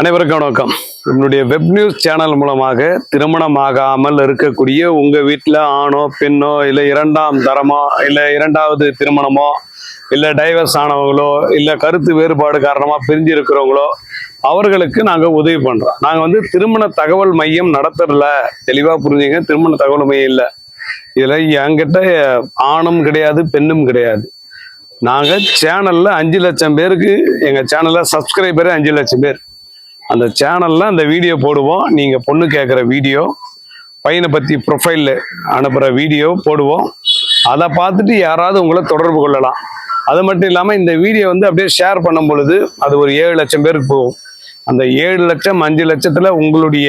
அனைவருக்கும் வணக்கம். என்னுடைய வெப் நியூஸ் சேனல் மூலமாக திருமணமாகாமல் இருக்கக்கூடிய உங்கள் வீட்டில் ஆணோ பெண்ணோ இல்லை இரண்டாம் தரமோ இல்லை இரண்டாவது திருமணமோ இல்லை டைவர்ஸ் ஆனவங்களோ இல்லை கருத்து வேறுபாடு காரணமாக பிரிஞ்சு இருக்கிறவங்களோ அவர்களுக்கு நாங்கள் உதவி பண்ணுறோம் நாங்கள் வந்து திருமண தகவல் மையம் நடத்துறல தெளிவாக புரிஞ்சுங்க. திருமண தகவல் மையம் இல்லை. இதில் என்கிட்ட ஆணும் கிடையாது பெண்ணும் கிடையாது. நாங்கள் சேனலில் அஞ்சு லட்சம் பேருக்கு எங்கள் சேனலில் சப்ஸ்கிரைபரே அஞ்சு லட்சம் பேர். அந்த சேனலில் அந்த வீடியோ போடுவோம். நீங்கள் பொண்ணு கேட்குற வீடியோ பையனை பற்றி ப்ரொஃபைலில் அனுப்புகிற வீடியோ போடுவோம். அதை பார்த்துட்டு யாராவது உங்களை தொடர்பு கொள்ளலாம். அது மட்டும் இல்லாமல் இந்த வீடியோ வந்து அப்படியே ஷேர் பண்ணும் பொழுது அது ஒரு ஏழு லட்சம் பேருக்கு போகும். அந்த ஏழு லட்சம் அஞ்சு லட்சத்தில் உங்களுடைய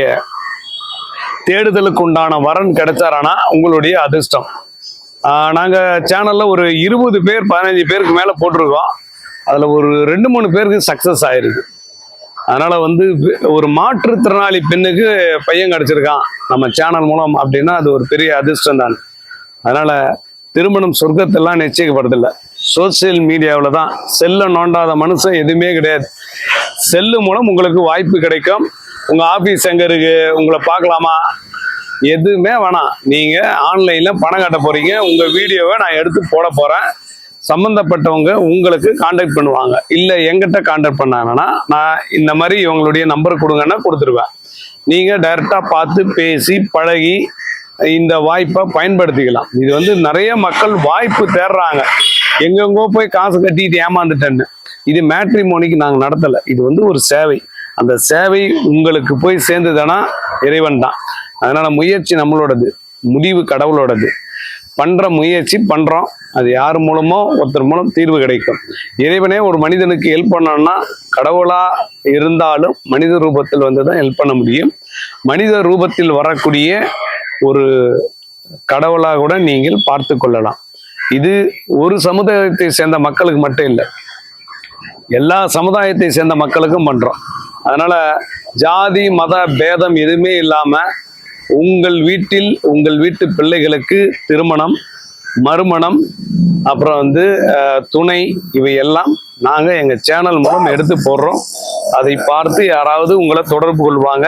தேடுதலுக்கு உண்டான வரன் கிடைச்சாரானா உங்களுடைய அதிர்ஷ்டம். நாங்கள் சேனலில் ஒரு இருபது பேர் பதினஞ்சு பேருக்கு மேலே போட்டிருக்கோம். அதில் ஒரு ரெண்டு மூணு பேருக்கு சக்ஸஸ் ஆயிருக்கு. அதனால வந்து ஒரு மாற்றுத்திறனாளி பெண்ணுக்கு பையன் கிடைச்சிருக்கான் நம்ம சேனல் மூலம் அப்படின்னா அது ஒரு பெரிய அதிர்ஷ்டம் தான். அதனால திருமணம் சொர்க்கத்தெல்லாம் நிச்சயிக்கப்படுறதில்ல சோசியல் மீடியாவில் தான் செல்லை நோண்டாத மனுஷன் எதுவுமே கிடையாது. செல்லு மூலம் உங்களுக்கு வாய்ப்பு கிடைக்கும். உங்கள் ஆஃபீஸ் எங்கே இருக்கு? உங்களை பார்க்கலாமா? எதுவுமே வேணாம். நீங்கள் ஆன்லைனில் பணம் கட்ட போகிறீங்க உங்கள் வீடியோவை நான் எடுத்து போட போகிறேன் சம்பந்தப்பட்டவங்க உங்களுக்கு காண்டாக்ட் பண்ணுவாங்க. இல்லை எங்கிட்ட காண்டாக்ட் பண்ணாங்கன்னா நான் இந்த மாதிரி இவங்களுடைய நம்பர் கொடுங்கன்னா கொடுத்துருவேன். நீங்கள் டைரெக்டாக பார்த்து பேசி பழகி இந்த வாய்ப்பை பயன்படுத்திக்கலாம். இது வந்து நிறைய மக்கள் வாய்ப்பு தேடுறாங்க. எங்கெங்கோ போய் காசு கட்டிட்டு ஏமாந்துட்டேன்னு. இது மேட்ரிமோனிக்கு நாங்கள் நடத்தலை. இது வந்து ஒரு சேவை. அந்த சேவை உங்களுக்கு போய் சேர்ந்ததுன்னா இறைவன் தான். அதனால் முயற்சி நம்மளோடது. முடிவு கடவுளோடது. பண்ற முயற்சி பண்றோம். அது யார் மூலமோ ஒருத்தர் மூலம் தீர்வு கிடைக்கும். இறைவனே ஒரு மனிதனுக்கு ஹெல்ப் பண்ணணும்னா கடவுளா இருந்தாலும் மனித ரூபத்தில் வந்து தான் ஹெல்ப் பண்ண முடியும். மனித ரூபத்தில் வரக்கூடிய ஒரு கடவுளாக கூட நீங்கள் பார்த்து கொள்ளலாம். இது ஒரு சமுதாயத்தை சேர்ந்த மக்களுக்கு மட்டும் இல்லை. எல்லா சமுதாயத்தை சேர்ந்த மக்களுக்கும் பண்றோம். அதனால ஜாதி மத பேதம் எதுவுமே இல்லாமல் உங்கள் வீட்டில் உங்கள் வீட்டு பிள்ளைகளுக்கு திருமணம் மறுமணம் அப்புறம் வந்து துணை இவை எல்லாம் நாங்கள் எங்கள் சேனல் மூலம் எடுத்து போடுறோம். அதை பார்த்து யாராவது உங்களை தொடர்பு கொள்வாங்க.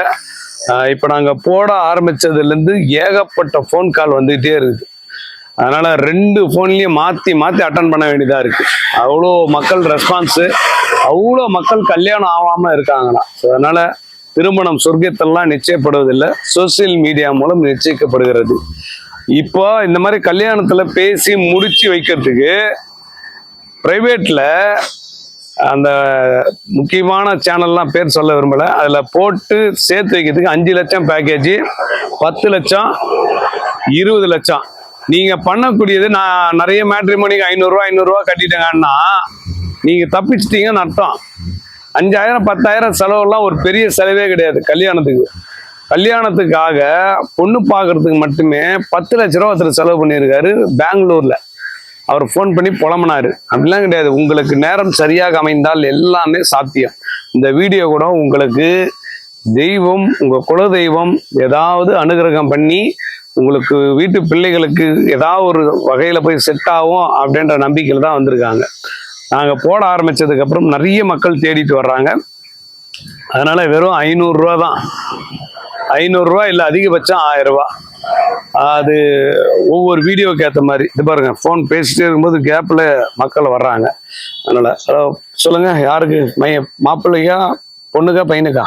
இப்போ நாங்கள் போட ஆரம்பித்ததுலேருந்து ஏகப்பட்ட ஃபோன் கால் வந்துகிட்டே இருக்குது. அதனால் ரெண்டு ஃபோன்லேயும் மாற்றி மாற்றி அட்டன் பண்ண வேண்டியதாக இருக்குது அவ்வளோ மக்கள் ரெஸ்பான்ஸு அவ்வளோ மக்கள் கல்யாணம் ஆகாமல் இருக்காங்களாம். ஸோ அதனால் திருமணம் சொர்க்கத்தெல்லாம் நிச்சயப்படுவதில்லை. சோசியல் மீடியா மூலம் நிச்சயிக்கப்படுகிறது. இப்போ இந்த மாதிரி கல்யாணத்துல பேசி முடிச்சு வைக்கிறதுக்கு பிரைவேட்ல அந்த முக்கியமான சேனல்லாம் பேர் சொல்ல விரும்பலை. அதில் போட்டு சேர்த்து வைக்கிறதுக்கு அஞ்சு லட்சம் பேக்கேஜ் பத்து லட்சம் இருபது லட்சம். நீங்கள் பண்ணக்கூடியது நான் நிறைய மேட்ரிமோனிக்கு ஐநூறுரூவா ஐநூறுரூவா கட்டிட்டேங்கன்னா நீங்கள் தப்பிச்சிட்டீங்கன்னு அர்த்தம். அஞ்சாயிரம் பத்தாயிரம் செலவெல்லாம் ஒரு பெரிய செலவே கிடையாது கல்யாணத்துக்கு. கல்யாணத்துக்காக பொண்ணு பார்க்கறதுக்கு மட்டுமே பத்து லட்ச ரூபா ஒருத்தர் செலவு பண்ணியிருக்காரு பெங்களூர்ல. அவர் ஃபோன் பண்ணி புலம்புனாரு. அப்படிலாம் கிடையாது. உங்களுக்கு நேரம் சரியாக அமைந்தால் எல்லாமே சாத்தியம். இந்த வீடியோ கூட உங்களுக்கு தெய்வம் உங்க குலதெய்வம் ஏதாவது அனுகிரகம் பண்ணி உங்களுக்கு வீட்டு பிள்ளைகளுக்கு ஏதாவது ஒரு வகையில போய் செட் ஆகும் அப்படின்ற நம்பிக்கையில தான் வந்திருக்காங்க. நாங்கள் போட ஆரம்பித்ததுக்கப்புறம் நிறைய மக்கள் தேடிட்டு வர்றாங்க. அதனால வெறும் ஐநூறுரூவா தான். ஐநூறுரூவா இல்லை அதிகபட்சம் ஆயிரம் ரூபா அது ஒவ்வொரு வீடியோக்கு ஏற்ற மாதிரி. இது பாருங்க ஃபோன் பேசிட்டே இருக்கும்போது கேப்பில் மக்கள் வர்றாங்க. அதனால் ஹலோ சொல்லுங்கள் யாருக்கு? மைய மாப்பிள்ளையா பொண்ணுக்கா பையனுக்கா?